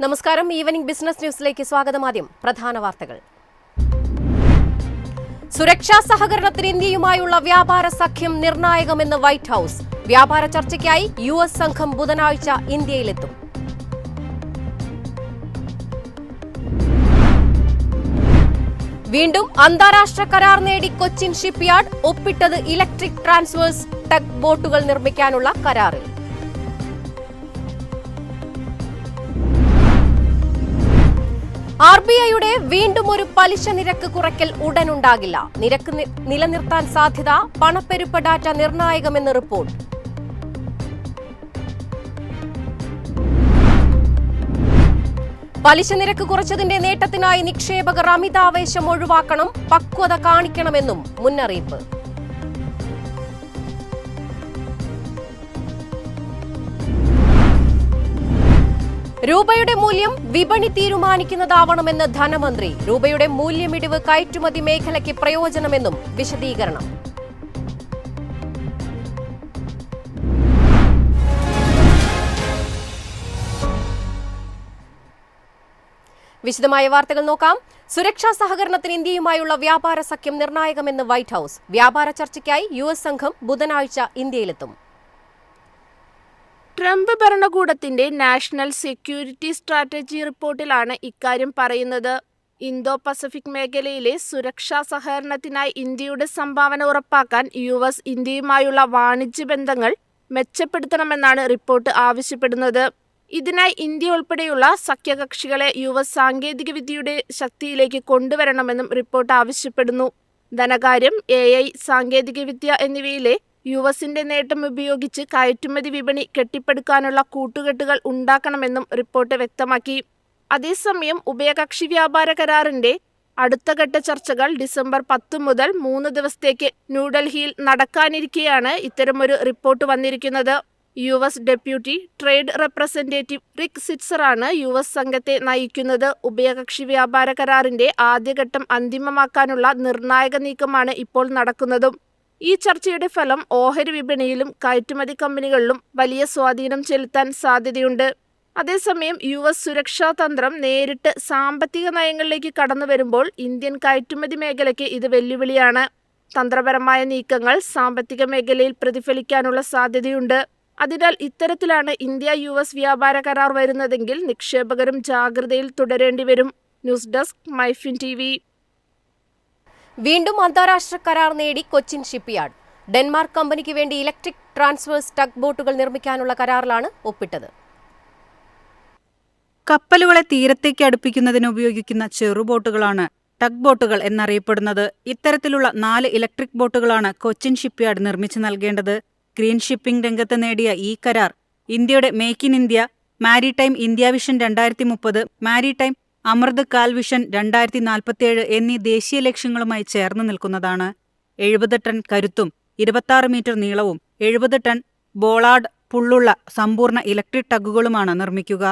നമസ്കാരം. Evening business ന്യൂസിലേക്ക് സ്വാഗതം ആദ്യം. പ്രധാന വാർത്തകൾ. സുരക്ഷാ സഹകരണത്തിന് ഇന്ത്യയുമായുള്ള വ്യാപാര സഖ്യം നിർണായകമെന്ന് വൈറ്റ് ഹൌസ്. വ്യാപാര ചർച്ചയ്ക്കായി യു എസ് സംഘം ബുധനാഴ്ച ഇന്ത്യയിലെത്തും. വീണ്ടും അന്താരാഷ്ട്ര കരാർ നേടി കൊച്ചിൻ ഷിപ്പ്യാർഡ് ഒപ്പിട്ടത് ഇലക്ട്രിക് ട്രാൻസ്വേഴ്സ് ടെക് ബോട്ടുകൾ നിർമ്മിക്കാനുള്ള കരാറിൽ. ആർ ബി ഐയുടെ വീണ്ടും ഒരു പലിശ നിരക്ക് കുറയ്ക്കൽ ഉടനുണ്ടാകില്ല. നിരക്ക് നിലനിർത്താൻ സാധ്യത പണപ്പെരുപ്പ ഡാറ്റ നിർണായകമെന്ന് റിപ്പോർട്ട്. പലിശ നിരക്ക് കുറച്ചതിന്റെ നേട്ടത്തിനായി നിക്ഷേപകർ അമിതാവേശം ഒഴിവാക്കണം പക്വത കാണിക്കണമെന്നും മുന്നറിയിപ്പ്. രൂപയുടെ മൂല്യം വിപണി തീരുമാനിക്കുന്നതാവണമെന്ന് ധനമന്ത്രി. രൂപയുടെ മൂല്യമിടിവ് കയറ്റുമതി മേഖലയ്ക്ക് പ്രയോജനമെന്നും വിശദീകരണം. വിശദമായ വാർത്തകൾ നോക്കാം. സുരക്ഷാ സഹകരണത്തിന് ഇന്ത്യയുമായുള്ള വ്യാപാര സഖ്യം നിർണായകമെന്ന് വൈറ്റ് ഹൌസ്. വ്യാപാര ചർച്ചയ്ക്കായി യു സംഘം ബുധനാഴ്ച ഇന്ത്യയിലെത്തും. ട്രംപ് ഭരണകൂടത്തിന്റെ നാഷണൽ സെക്യൂരിറ്റി സ്ട്രാറ്റജി റിപ്പോർട്ടിലാണ് ഇക്കാര്യം പറയുന്നത്. ഇന്തോ പസഫിക് മേഖലയിലെ സുരക്ഷാ സഹകരണത്തിനായി ഇന്ത്യയുടെ സംഭാവന ഉറപ്പാക്കാൻ യു എസ് ഇന്ത്യയുമായുള്ള വാണിജ്യ ബന്ധങ്ങൾ മെച്ചപ്പെടുത്തണമെന്നാണ് റിപ്പോർട്ട് ആവശ്യപ്പെടുന്നത്. ഇതിനായി ഇന്ത്യ ഉൾപ്പെടെയുള്ള സഖ്യകക്ഷികളെ യു എസ് സാങ്കേതികവിദ്യയുടെ ശക്തിയിലേക്ക് കൊണ്ടുവരണമെന്നും റിപ്പോർട്ട് ആവശ്യപ്പെടുന്നു. ധനകാര്യം എ ഐ സാങ്കേതികവിദ്യ എന്നിവയിലെ യു എസിന്റെ നേട്ടം ഉപയോഗിച്ച് കയറ്റുമതി വിപണി കെട്ടിപ്പടുക്കാനുള്ള കൂട്ടുകെട്ടുകൾ ഉണ്ടാക്കണമെന്നും റിപ്പോർട്ട് വ്യക്തമാക്കി. അതേസമയം ഉഭയകക്ഷി വ്യാപാര കരാറിന്റെ അടുത്ത ഘട്ട ചർച്ചകൾ ഡിസംബർ പത്ത് മുതൽ മൂന്ന് ദിവസത്തേക്ക് ന്യൂഡൽഹിയിൽ നടക്കാനിരിക്കെയാണ് ഇത്തരമൊരു റിപ്പോർട്ട് വന്നിരിക്കുന്നത്. U S deputy trade representative Rick സിറ്റ്സറാണ് U S സംഘത്തെ നയിക്കുന്നത്. ഉഭയകക്ഷി വ്യാപാര കരാറിന്റെ ആദ്യഘട്ടം അന്തിമമാക്കാനുള്ള നിർണായക നീക്കമാണ് ഇപ്പോൾ നടക്കുന്നതും. ഈ ചർച്ചയുടെ ഫലം ഓഹരി വിപണിയിലും കയറ്റുമതി കമ്പനികളിലും വലിയ സ്വാധീനം ചെലുത്താൻ സാധ്യതയുണ്ട്. അതേസമയം യു എസ് സുരക്ഷാ തന്ത്രം നേരിട്ട് സാമ്പത്തിക നയങ്ങളിലേക്ക് കടന്നു വരുമ്പോൾ ഇന്ത്യൻ കയറ്റുമതി മേഖലയ്ക്ക് ഇത് വെല്ലുവിളിയാണ്. തന്ത്രപരമായ നീക്കങ്ങൾ സാമ്പത്തിക മേഖലയിൽ പ്രതിഫലിക്കാനുള്ള സാധ്യതയുണ്ട്. അതിനാൽ ഇത്തരത്തിലാണ് ഇന്ത്യ യു എസ് വ്യാപാര കരാർ വരുന്നതെങ്കിൽ നിക്ഷേപകരും ജാഗ്രതയിൽ തുടരേണ്ടി വരും ന്യൂസ് ഡെസ്ക് മൈഫിൻ ടി വീണ്ടും അന്താരാഷ്ട്ര കരാർ നേടി കൊച്ചിൻ ഷിപ്പ്യാർഡ്. ഡെൻമാർക്ക് കമ്പനിക്ക് വേണ്ടി ഇലക്ട്രിക് ട്രാൻസ്വേഴ്സ് ടഗ് ബോട്ടുകൾ നിർമ്മിക്കാനുള്ള കരാറിലാണ് ഒപ്പിട്ടത്. കപ്പലുകളെ തീരത്തേക്ക് അടുപ്പിക്കുന്നതിന് ഉപയോഗിക്കുന്ന ചെറുബോട്ടുകളാണ് ടഗ് ബോട്ടുകൾ എന്നറിയപ്പെടുന്നത്. ഇത്തരത്തിലുള്ള നാല് ഇലക്ട്രിക് ബോട്ടുകളാണ് കൊച്ചിൻ ഷിപ്പ്യാർഡ് നിർമ്മിച്ചു നൽകേണ്ടത്. ഗ്രീൻ ഷിപ്പിംഗ് രംഗത്ത് നേടിയ ഈ കരാർ ഇന്ത്യയുടെ make in India maritime India vision രണ്ടായിരത്തി മുപ്പത് മാരിടൈം അമൃത് കാൽ വിഷൻ രണ്ടായിരത്തി നാൽപ്പത്തിയേഴ് എന്നീ ദേശീയ ലക്ഷ്യങ്ങളുമായി ചേർന്ന് നിൽക്കുന്നതാണ്. എഴുപത് ടൺ കരുത്തും ഇരുപത്താറ് മീറ്റർ നീളവും എഴുപത് ടൺ ബോളാഡ് പുള്ളുള്ള സമ്പൂർണ ഇലക്ട്രിക് ടഗുകളുമാണ് നിർമ്മിക്കുക.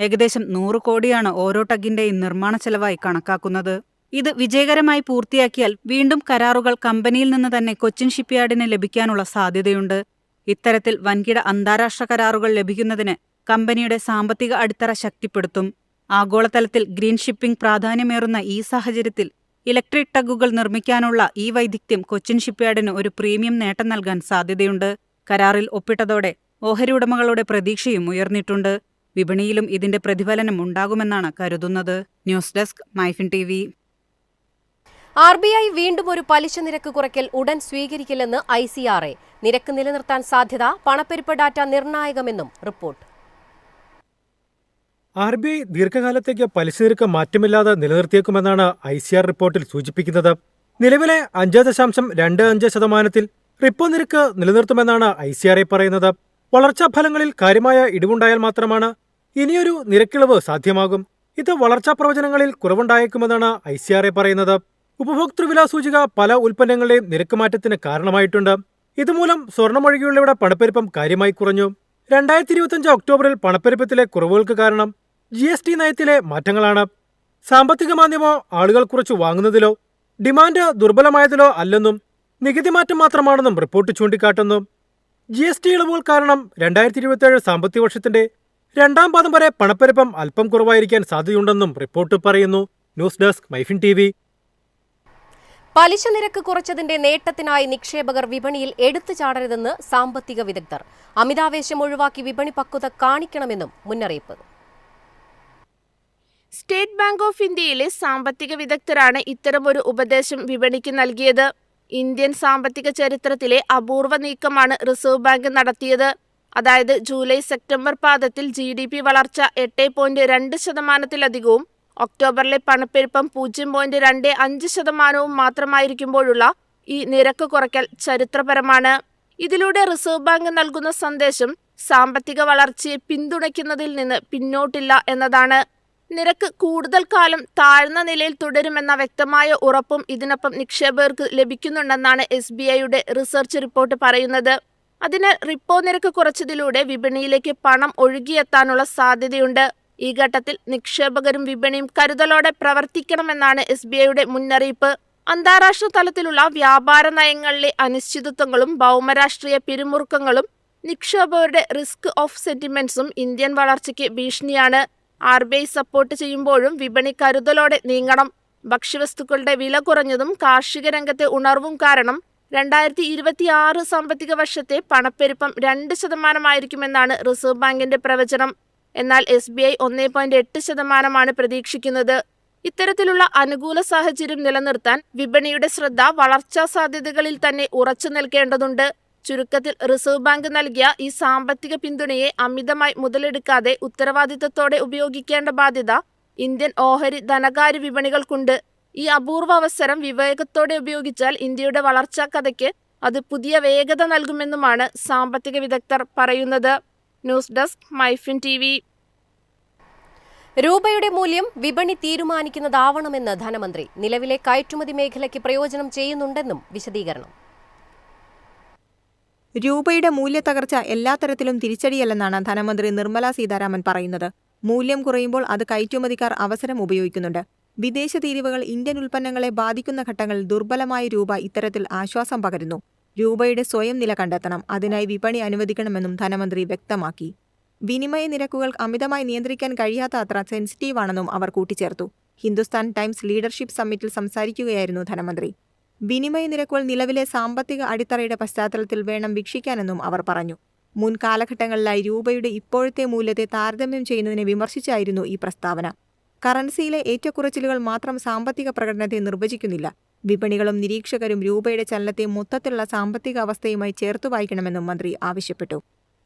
ഏകദേശം നൂറ് കോടിയാണ് ഓരോ ടഗിന്റെയും നിർമ്മാണ ചെലവായി കണക്കാക്കുന്നത്. ഇത് വിജയകരമായി പൂർത്തിയാക്കിയാൽ വീണ്ടും കരാറുകൾ കമ്പനിയിൽ നിന്ന് തന്നെ കൊച്ചിൻ ഷിപ്പ്യാർഡിന് ലഭിക്കാനുള്ള സാധ്യതയുണ്ട്. ഇത്തരത്തിൽ വൻകിട അന്താരാഷ്ട്ര കരാറുകൾ ലഭിക്കുന്നതിന് കമ്പനിയുടെ സാമ്പത്തിക അടിത്തറ ശക്തിപ്പെടുത്തും. ആഗോളതലത്തിൽ ഗ്രീൻ ഷിപ്പിംഗ് പ്രാധാന്യമേറുന്ന ഈ സാഹചര്യത്തിൽ ഇലക്ട്രിക് ടഗുകൾ നിർമ്മിക്കാനുള്ള ഈ വൈദഗ്ധ്യം കൊച്ചിൻ ഷിപ്പ്യാർഡിന് ഒരു പ്രീമിയം നേട്ടം നൽകാൻ സാധ്യതയുണ്ട്. കരാറിൽ ഒപ്പിട്ടതോടെ ഓഹരി ഉടമകളുടെ പ്രതീക്ഷയും ഉയർന്നിട്ടുണ്ട്. വിപണിയിലും ഇതിന്റെ പ്രതിഫലനം ഉണ്ടാകുമെന്നാണ് കരുതുന്നത്. News desk Myfin T V R B I വീണ്ടും ഒരു പലിശ നിരക്ക് കുറയ്ക്കൽ ഉടൻ സ്വീകരിക്കില്ലെന്ന് ഐ സി ആർ എ. നിരക്ക് നിലനിർത്താൻ സാധ്യത പണപ്പെരുപ്പ ഡാറ്റ നിർണായകമെന്നും റിപ്പോർട്ട്. ആർ ബി ഐ ദീർഘകാലത്തേക്ക് പലിശ നിരക്ക് മാറ്റമില്ലാതെ നിലനിർത്തിയേക്കുമെന്നാണ് ഐ സി ആർ റിപ്പോർട്ടിൽ സൂചിപ്പിക്കുന്നത്. നിലവിലെ അഞ്ച് ദശാംശം രണ്ട് അഞ്ച് ശതമാനത്തിൽ റിപ്പോ നിരക്ക് നിലനിർത്തുമെന്നാണ് ഐ സി ആർ ഐ പറയുന്നത്. വളർച്ചാ ഫലങ്ങളിൽ കാര്യമായ ഇടിവുണ്ടായാൽ മാത്രമാണ് ഇനിയൊരു നിരക്കിളവ് സാധ്യമാകും. ഇത് വളർച്ചാ പ്രവചനങ്ങളിൽ കുറവുണ്ടായേക്കുമെന്നാണ് ഐ സി ആർ ഐ പറയുന്നത്. ഉപഭോക്തൃവില സൂചിക പല ഉൽപ്പന്നങ്ങളുടെയും നിരക്ക് മാറ്റത്തിന് കാരണമായിട്ടുണ്ട്. ഇതുമൂലം സ്വർണമൊഴികെയുള്ളവയുടെ പണപ്പെരുപ്പം കാര്യമായി കുറഞ്ഞു. രണ്ടായിരത്തി ഇരുപത്തിയഞ്ച് ഒക്ടോബറിൽ പണപ്പെരുപ്പത്തിലെ കുറവുകൾക്ക് കാരണം ജി എസ് ടി നയത്തിലെ മാറ്റങ്ങളാണ്. സാമ്പത്തിക മാന്ദ്യമോ ആളുകൾ കുറച്ച് വാങ്ങുന്നതിലോ ഡിമാൻഡ് ദുർബലമായതിലോ അല്ലെന്നും നികുതി മാറ്റം മാത്രമാണെന്നും റിപ്പോർട്ട് ചൂണ്ടിക്കാട്ടുന്നു ജി എസ് ടി ഇളവുകൾ കാരണം രണ്ടായിരത്തി ഇരുപത്തിയേഴ് സാമ്പത്തിക വർഷത്തിന്റെ രണ്ടാം പാദം വരെ പണപ്പെരുപ്പം അല്പം കുറവായിരിക്കാൻ സാധ്യതയുണ്ടെന്നും റിപ്പോർട്ട് പറയുന്നു. ന്യൂസ് ഡെസ്ക് മൈഫിൻ ടി പലിശ നിരക്ക് കുറച്ചതിന്റെ നേട്ടത്തിനായി നിക്ഷേപകർ വിപണിയിൽ എടുത്തു ചാടരുതെന്ന് സാമ്പത്തിക വിദഗ്ധർ. അമിതാവേശം ഒഴിവാക്കി വിപണി പക്വത കാണിക്കണമെന്നും മുന്നറിയിപ്പ്. സ്റ്റേറ്റ് ബാങ്ക് ഓഫ് ഇന്ത്യയിലെ സാമ്പത്തിക വിദഗ്ധരാണ് ഇത്തരമൊരു ഉപദേശം വിപണിക്ക് നൽകിയത്. ഇന്ത്യൻ സാമ്പത്തിക ചരിത്രത്തിലെ അപൂർവ നീക്കമാണ് റിസർവ് ബാങ്ക് നടത്തിയത്. അതായത് ജൂലൈ സെപ്റ്റംബർ പാദത്തിൽ ജി ഡി പി വളർച്ച എട്ട് പോയിന്റ് രണ്ട് ശതമാനത്തിലധികവും ഒക്ടോബറിലെ പണപ്പെരുപ്പം പൂജ്യം പോയിന്റ് രണ്ട് അഞ്ച് ശതമാനവും മാത്രമായിരിക്കുമ്പോഴുള്ള ഈ നിരക്ക് കുറയ്ക്കൽ ചരിത്രപരമാണ്. ഇതിലൂടെ റിസർവ് ബാങ്ക് നൽകുന്ന സന്ദേശം സാമ്പത്തിക വളർച്ചയെ പിന്തുണയ്ക്കുന്നതിൽ നിന്ന് പിന്നോട്ടില്ല എന്നതാണ്. നിരക്ക് കൂടുതൽ കാലം താഴ്ന്ന നിലയിൽ തുടരുമെന്ന വ്യക്തമായ ഉറപ്പും ഇതിനൊപ്പം നിക്ഷേപകർക്ക് ലഭിക്കുന്നുണ്ടെന്നാണ് എസ് ബി ഐയുടെ റിസർച്ച് റിപ്പോർട്ട് പറയുന്നത്. അതിനാൽ റിപ്പോ നിരക്ക് കുറച്ചതിലൂടെ വിപണിയിലേക്ക് പണം ഒഴുകിയെത്താനുള്ള സാധ്യതയുണ്ട്. ഈ ഘട്ടത്തിൽ നിക്ഷേപകരും വിപണിയും കരുതലോടെ പ്രവർത്തിക്കണമെന്നാണ് എസ് ബി ഐയുടെ മുന്നറിയിപ്പ്. അന്താരാഷ്ട്ര തലത്തിലുള്ള വ്യാപാര നയങ്ങളിലെ അനിശ്ചിതത്വങ്ങളും ഭൗമരാഷ്ട്രീയ പിരിമുറുക്കങ്ങളും നിക്ഷേപകരുടെ റിസ്ക് ഓഫ് സെന്റിമെന്റ്സും ഇന്ത്യൻ വളർച്ചയ്ക്ക് ഭീഷണിയാണ്. ആർ ബി ഐ സപ്പോർട്ട് ചെയ്യുമ്പോഴും വിപണി കരുതലോടെ നീങ്ങണം. ഭക്ഷ്യവസ്തുക്കളുടെ വില കുറഞ്ഞതും കാർഷിക രംഗത്തെ ഉണർവും കാരണം രണ്ടായിരത്തി ഇരുപത്തിയാറ് സാമ്പത്തിക വർഷത്തെ പണപ്പെരുപ്പം രണ്ട് ശതമാനമായിരിക്കുമെന്നാണ് റിസർവ് ബാങ്കിന്റെ പ്രവചനം. എന്നാൽ എസ് ബി ഐ ഒന്നേ പോയിന്റ് എട്ട് ശതമാനമാണ് പ്രതീക്ഷിക്കുന്നത്. ഇത്തരത്തിലുള്ള അനുകൂല സാഹചര്യം നിലനിർത്താൻ വിപണിയുടെ ശ്രദ്ധ വളർച്ചാ സാധ്യതകളിൽ തന്നെ ഉറച്ചു നിൽക്കേണ്ടതുണ്ട്. ചുരുക്കത്തിൽ റിസർവ് ബാങ്ക് നൽകിയ ഈ സാമ്പത്തിക പിന്തുണയെ അമിതമായി മുതലെടുക്കാതെ ഉത്തരവാദിത്തത്തോടെ ഉപയോഗിക്കേണ്ട ബാധ്യത ഇന്ത്യൻ ഓഹരി ധനകാര്യ വിപണികൾക്കുണ്ട്. ഈ അപൂർവ അവസരം വിവേകത്തോടെ ഉപയോഗിച്ചാൽ ഇന്ത്യയുടെ വളർച്ചാ കഥയ്ക്ക് അത് പുതിയ വേഗത നൽകുമെന്നുമാണ് സാമ്പത്തിക വിദഗ്ധർ പറയുന്നത്. News desk Myfin T V രൂപയുടെ മൂല്യം വിപണി തീരുമാനിക്കുന്നതാവണമെന്ന് ധനമന്ത്രി. നിലവിലെ കയറ്റുമതി മേഖലയ്ക്ക് പ്രയോജനം ചെയ്യുന്നുണ്ടെന്നും വിശദീകരണം. രൂപയുടെ മൂല്യത്തകർച്ച എല്ലാ തരത്തിലും തിരിച്ചടിയല്ലെന്നാണ് ധനമന്ത്രി നിർമ്മല സീതാരാമൻ പറയുന്നത്. മൂല്യം കുറയുമ്പോൾ അത് കയറ്റുമതിക്കാർ അവസരം ഉപയോഗിക്കുന്നുണ്ട്. വിദേശ തീരുവകൾ ഇന്ത്യൻ ഉൽപ്പന്നങ്ങളെ ബാധിക്കുന്ന ഘട്ടങ്ങളിൽ ദുർബലമായ രൂപ ഇത്തരത്തിൽ ആശ്വാസം പകരുന്നു. രൂപയുടെ സ്വയം നില കണ്ടെത്തണം. അതിനായി വിപണി അനുവദിക്കണമെന്നും ധനമന്ത്രി വ്യക്തമാക്കി. വിനിമയ നിരക്കുകൾ അമിതമായി നിയന്ത്രിക്കാൻ കഴിയാത്ത അത്ര സെൻസിറ്റീവാണെന്നും അവർ കൂട്ടിച്ചേർത്തു. ഹിന്ദുസ്ഥാൻ ടൈംസ് ലീഡർഷിപ്പ് സമ്മിറ്റിൽ സംസാരിക്കുകയായിരുന്നു ധനമന്ത്രി. വിനിമയ നിരക്കുകൾ നിലവിലെ സാമ്പത്തിക അടിത്തറയുടെ പശ്ചാത്തലത്തിൽ വേണം വീക്ഷിക്കാനെന്നും അവർ പറഞ്ഞു. മുൻ കാലഘട്ടങ്ങളിലായി രൂപയുടെ ഇപ്പോഴത്തെ മൂല്യത്തെ താരതമ്യം ചെയ്യുന്നതിനെ വിമർശിച്ചായിരുന്നു ഈ പ്രസ്താവന. കറൻസിയിലെ ഏറ്റക്കുറച്ചിലുകൾ മാത്രം സാമ്പത്തിക പ്രകടനത്തെ നിർവചിക്കുന്നില്ല. വിപണികളും നിരീക്ഷകരും രൂപയുടെ ചലനത്തെ മൊത്തത്തിലുള്ള സാമ്പത്തിക അവസ്ഥയുമായി ചേർത്തു വായിക്കണമെന്നും മന്ത്രി ആവശ്യപ്പെട്ടു.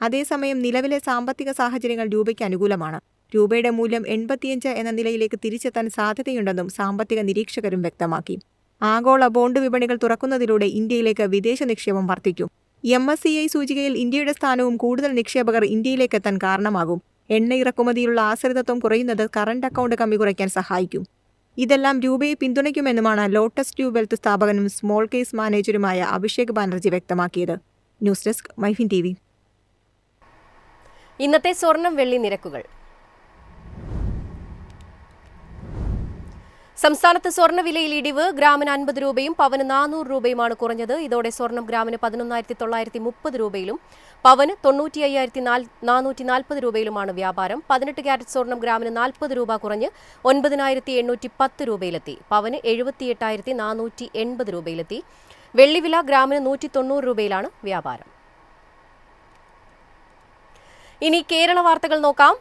അതേസമയം നിലവിലെ സാമ്പത്തിക സാഹചര്യങ്ങൾ രൂപയ്ക്ക് അനുകൂലമാണ്. രൂപയുടെ മൂല്യം എൺപത്തിയഞ്ച് എന്ന നിലയിലേക്ക് തിരിച്ചെത്താൻ സാധ്യതയുണ്ടെന്നും സാമ്പത്തിക നിരീക്ഷകരും വ്യക്തമാക്കി. ആഗോള ബോണ്ട് വിപണികൾ തുറക്കുന്നതിലൂടെ ഇന്ത്യയിലേക്ക് വിദേശ നിക്ഷേപം വർദ്ധിക്കും. എം എസ് സി ഐ സൂചികയിൽ ഇന്ത്യയുടെ സ്ഥാനവും കൂടുതൽ നിക്ഷേപകർ ഇന്ത്യയിലേക്കെത്താൻ കാരണമാകും. എണ്ണ ഇറക്കുമതിയിലുള്ള ആശ്രിതത്വം കുറയുന്നത് കറണ്ട് അക്കൗണ്ട് കമ്മി കുറയ്ക്കാൻ സഹായിക്കും. ഇതെല്ലാം രൂപയെ പിന്തുണയ്ക്കുമെന്നുമാണ് ലോട്ടസ് ട്യൂബ് വെൽത്ത് സ്ഥാപകനും സ്മോൾ കേസ് മാനേജരുമായ അഭിഷേക് ബാനർജി വ്യക്തമാക്കിയത്. ന്യൂസ് ഡെസ്ക് മൈഫിൻ ടി ഇന്നത്തെ സ്വർണം വെള്ളി നിരക്കുകൾ. സംസ്ഥാനത്ത് സ്വർണവിലയിൽ ഇടിവ്. ഗ്രാമിന് അൻപത് രൂപയും പവന് നാനൂറ് രൂപയുമാണ് കുറഞ്ഞത്. ഇതോടെ സ്വർണം ഗ്രാമിന് പതിനൊന്നായിരത്തി തൊള്ളായിരത്തി മുപ്പത് രൂപയിലും പവന് തൊണ്ണൂറ്റി അയ്യായിരത്തി നാനൂറ്റി നാൽപ്പത് രൂപയിലുമാണ് വ്യാപാരം. പതിനെട്ട് ക്യാരറ്റ് സ്വർണം ഗ്രാമിന് നാൽപ്പത് രൂപ കുറഞ്ഞ് ഒൻപതിനായിരത്തി എണ്ണൂറ്റി പത്ത് രൂപയിലെത്തി. പവന് എഴുപത്തിയെട്ടായിരത്തി നാനൂറ്റി എൺപത് രൂപയിലെത്തി. വെള്ളിവില ഗ്രാമിന് നൂറ്റി തൊണ്ണൂറ് രൂപയിലാണ് വ്യാപാരം. ഇനി കേരള വാർത്തകൾ നോക്കാം.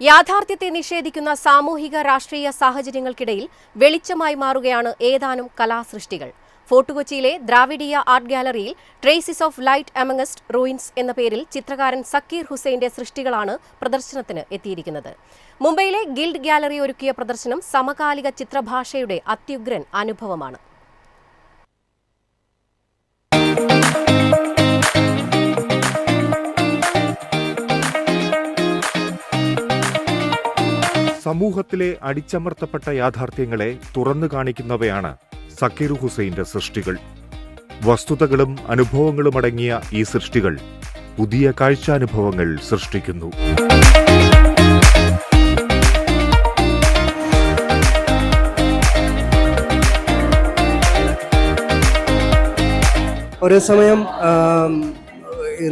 യാഥാർത്ഥ്യത്തെ നിഷേധിക്കുന്ന സാമൂഹിക രാഷ്ട്രീയ സാഹചര്യങ്ങൾക്കിടയിൽ വെളിച്ചമായി മാറുകയാണ് ഏതാനും കലാസൃഷ്ടികൾ. ഫോർട്ട് കൊച്ചിയിലെ ദ്രാവിഡിയ ആർട്ട് ഗാലറിയിൽ traces of light amongst ruins എന്ന പേരിൽ ചിത്രകാരൻ സക്കീർ ഹുസൈന്റെ സൃഷ്ടികളാണ് പ്രദർശനത്തിന് എത്തിയിരിക്കുന്നത്. മുംബൈയിലെ ഗിൽഡ് ഗാലറി ഒരുക്കിയ പ്രദർശനം സമകാലിക ചിത്രഭാഷയുടെ അത്യുഗ്രൻ അനുഭവമാണ്. സമൂഹത്തിലെ അടിച്ചമർത്തപ്പെട്ട യാഥാർത്ഥ്യങ്ങളെ തുറന്നു കാണിക്കുന്നവയാണ് സക്കീർ ഹുസൈന്റെ സൃഷ്ടികൾ. വസ്തുതകളും അനുഭവങ്ങളും അടങ്ങിയ ഈ സൃഷ്ടികൾ പുതിയ കാഴ്ചാനുഭവങ്ങൾ സൃഷ്ടിക്കുന്നു. ഒരേ സമയം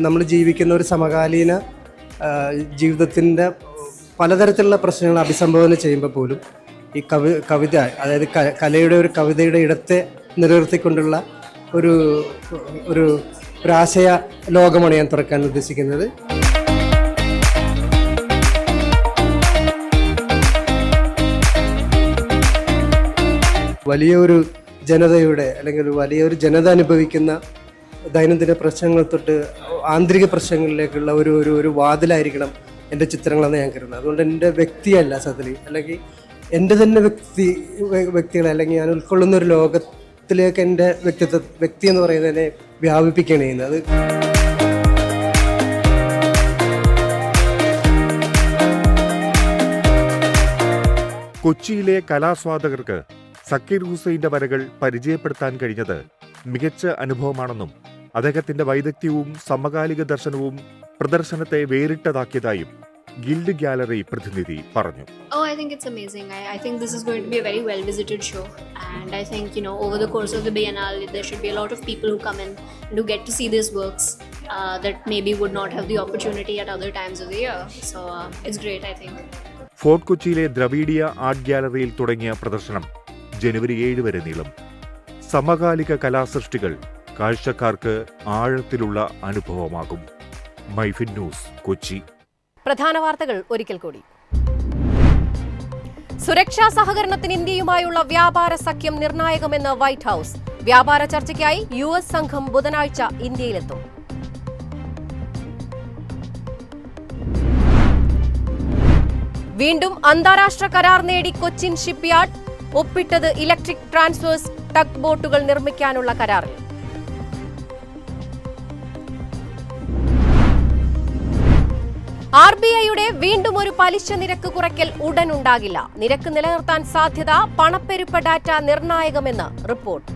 നമ്മൾ ജീവിക്കുന്ന ഒരു സമകാലീന ജീവിതത്തിന്റെ പലതരത്തിലുള്ള പ്രശ്നങ്ങൾ അഭിസംബോധന ചെയ്യുമ്പോൾ പോലും ഈ കവി കവിത അതായത് കലയുടെ ഒരു കവിതയുടെ ഇടത്തെ നിലനിർത്തിക്കൊണ്ടുള്ള ഒരു ഒരു ഒരു ആശയ ലോകമാണ് ഞാൻ തുറക്കാൻ ഉദ്ദേശിക്കുന്നത്. വലിയൊരു ജനതയുടെ അല്ലെങ്കിൽ വലിയൊരു ജനത അനുഭവിക്കുന്ന ദൈനംദിന പ്രശ്നങ്ങൾ തൊട്ട് ആന്തരിക പ്രശ്നങ്ങളിലേക്കുള്ള ഒരു ഒരു ഒരു വാതിലായിരിക്കണം എന്റെ ചിത്രങ്ങളെന്ന് ഞാൻ കരുതുന്നത്. അതുകൊണ്ട് എന്റെ വ്യക്തിയല്ല സത്യത്തിൽ അല്ലെങ്കിൽ എന്റെ തന്നെ വ്യക്തി വ്യക്തികൾ അല്ലെങ്കിൽ ഞാൻ ഉൾക്കൊള്ളുന്ന ഒരു ലോകത്തിലേക്ക് എന്റെ വ്യക്തിത്വ വ്യക്തി എന്ന് പറയുന്നതിനെ വ്യാപിപ്പിക്കുകയാണ് ചെയ്യുന്നത്. കൊച്ചിയിലെ കലാസ്വാദകർക്ക് സക്കീർ ഹുസൈന്റെ വരകൾ പരിചയപ്പെടുത്താൻ കഴിഞ്ഞത് മികച്ച അനുഭവമാണെന്നും അദ്ദേഹത്തിന്റെ വൈദഗ്ധ്യവും സമകാലിക ദർശനവും പ്രദർശനത്തെ വേറിട്ടതാക്കിയതായും ഗിൽഡ് ഗാലറി പ്രതിനിധി പറഞ്ഞു. ഓ I think it's amazing I I think this is going to be a very well visited show and I think you know over the course of the biennale there should be a lot of people who come in to get to see these works that may would not have the opportunity at other times of the year so it's great I think fort കൊച്ചിയിലെ ദ്രവീഡിയ art ഗാലറിയിൽ തുടങ്ങിയ പ്രദർശനം ജനുവരി ഏഴ് വരെ നീളും. സമകാലിക കലാസൃഷ്ടികൾ കാഴ്ചക്കാർക്ക് ആഴത്തിലുള്ള അനുഭവമാകും. Myfin news Kochi. പ്രധാന വാർത്തകൾ ഒരിക്കൽ കൂടി. സുരക്ഷാ സഹകരണത്തിന് ഇന്ത്യയുമായുള്ള വ്യാപാര സഖ്യം നിർണായകമെന്ന് വൈറ്റ് ഹൌസ്. വ്യാപാര ചർച്ചയ്ക്കായി യു എസ് സംഘം ബുധനാഴ്ച ഇന്ത്യയിലെത്തും. വീണ്ടും അന്താരാഷ്ട്ര കരാർ നേടി കൊച്ചിൻ ഷിപ്പ്യാർഡ്. ഒപ്പിട്ടത് ഇലക്ട്രിക് ട്രാൻസ്ഫേഴ്സ് ടഗ് ബോട്ടുകൾ നിർമ്മിക്കാനുള്ള കരാറിൽ. ബി ഐയുടെ വീണ്ടും ഒരു പലിശ നിരക്ക് കുറയ്ക്കൽ ഉടൻ ഉണ്ടാകില്ല നിരക്ക് നിലനിർത്താൻ സാധ്യത പണപ്പെരുപ്പ ഡാറ്റ നിർണായകമെന്ന് റിപ്പോർട്ട്.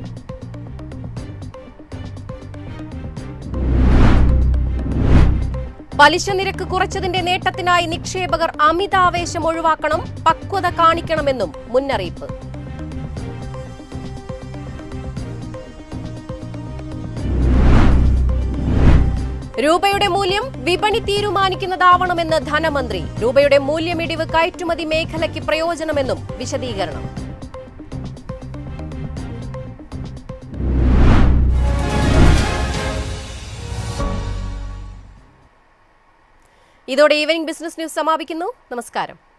പലിശ നിരക്ക് കുറച്ചതിന്റെ നേട്ടത്തിനായി നിക്ഷേപകർ അമിതാവേശം ഒഴിവാക്കണം പക്വത കാണിക്കണമെന്നും മുന്നറിയിപ്പ്. രൂപയുടെ മൂല്യം വിപണി തീരുമാനിക്കുന്നതാവണമെന്ന് ധനമന്ത്രി. രൂപയുടെ മൂല്യമിടിവ് കയറ്റുമതി മേഖലയ്ക്ക് പ്രയോജനമെന്നും വിശദീകരണം. ഇതോടെ ഈവനിംഗ് ബിസിനസ് ന്യൂസ് സമാപിക്കുന്നു. നമസ്കാരം.